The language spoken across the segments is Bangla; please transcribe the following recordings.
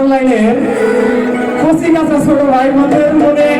অনলাইনের খুশি কাঁচা ছোট ভাই মধ্যে মনে।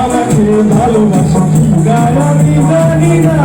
আমাকে ভালোবাসা কি গায় আমি জানি না।